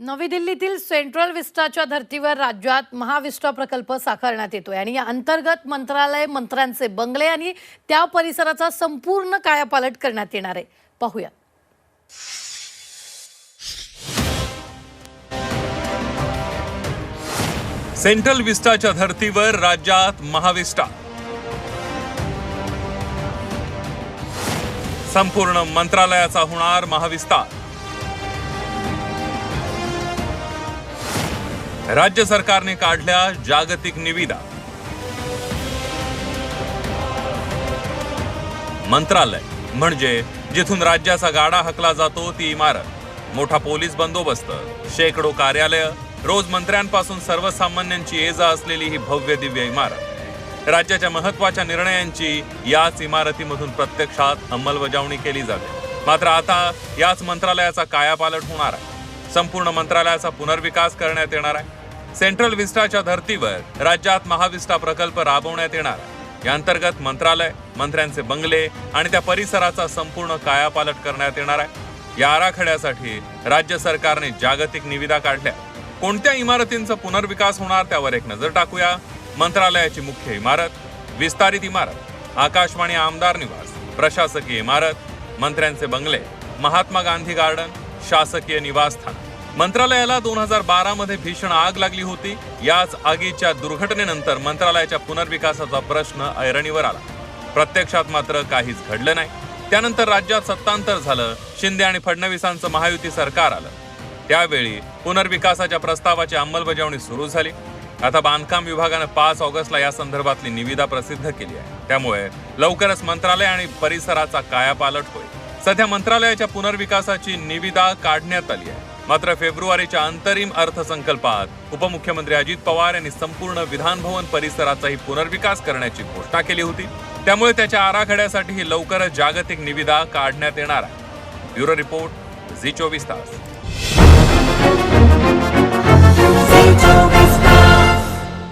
नवी दिल्लीतील सेंट्रल विस्टाच्या धर्तीवर राज्यात महाविस्टा प्रकल्प साकारण्यात येतोय आणि या अंतर्गत मंत्रालय मंत्र्यांचे बंगले आणि त्या परिसराचा संपूर्ण कायापालट करण्यात येणार आहे. पाहूया. सेंट्रल विस्टाच्या धर्तीवर राज्यात महाविस्टा संपूर्ण मंत्रालयाचा होणार महाविस्तार राज्य सरकारने काढल्या जागतिक निविदा. मंत्रालय म्हणजे जिथून राज्याचा गाडा हकला जातो ती इमारत. मोठा पोलीस बंदोबस्त शेकडो कार्यालय रोज मंत्र्यांपासून सर्वसामान्यांची ये जा असलेली ही भव्य दिव्य इमारत. राज्याच्या महत्त्वाच्या निर्णयांची याच इमारतीमधून प्रत्यक्षात अंमलबजावणी केली जाते. मात्र आता याच मंत्रालयाचा कायापालट होणार आहे. संपूर्ण मंत्रालयाचा पुनर्विकास करण्यात येणार आहे. सेंट्रल विस्टाच्या धर्तीवर राज्यात महाविस्टा प्रकल्प राबवण्यात येणार. या अंतर्गत मंत्रालय मंत्र्यांचे बंगले आणि त्या परिसराचा संपूर्ण कायापालट करण्यात येणार आहे. या आराखड्यासाठी राज्य सरकारने जागतिक निविदा काढल्या. कोणत्या इमारतींचा पुनर्विकास होणार त्यावर एक नजर टाकूया. मंत्रालयाची मुख्य इमारत विस्तारित इमारत आकाशवाणी आमदार निवास प्रशासकीय इमारत मंत्र्यांचे बंगले महात्मा गांधी गार्डन शासकीय निवासस्थान. मंत्रालयाला दोन हजार बारा मध्ये भीषण आग लागली होती. याच आगीच्या दुर्घटनेनंतर मंत्रालयाच्या पुनर्विकासाचा प्रश्न ऐरणीवर आला. प्रत्यक्षात मात्र काहीच घडलं नाही. त्यानंतर राज्यात सत्तांतर झालं. शिंदे आणि फडणवीसांचं महायुती सरकार आलं. त्यावेळी पुनर्विकासाच्या प्रस्तावाची अंमलबजावणी सुरू झाली. आता बांधकाम विभागानं पाच ऑगस्टला या संदर्भातली निविदा प्रसिद्ध केली आहे. त्यामुळे लवकरच मंत्रालय आणि परिसराचा कायापालट होईल. सध्या मंत्रालयाच्या पुनर्विकासाची निविदा काढण्यात आली आहे. मात्र फेब्रुवारीच्या अंतरिम अर्थसंकल्पात उपमुख्यमंत्री अजित पवार यांनी संपूर्ण विधानभवन परिसराचाही पुनर्विकास करण्याची घोषणा केली होती. त्यामुळे त्याच्या आराखड्यासाठीही लवकरच जागतिक निविदा काढण्यात येणार आहे ब्युरो रिपोर्ट झी चोवीस तास.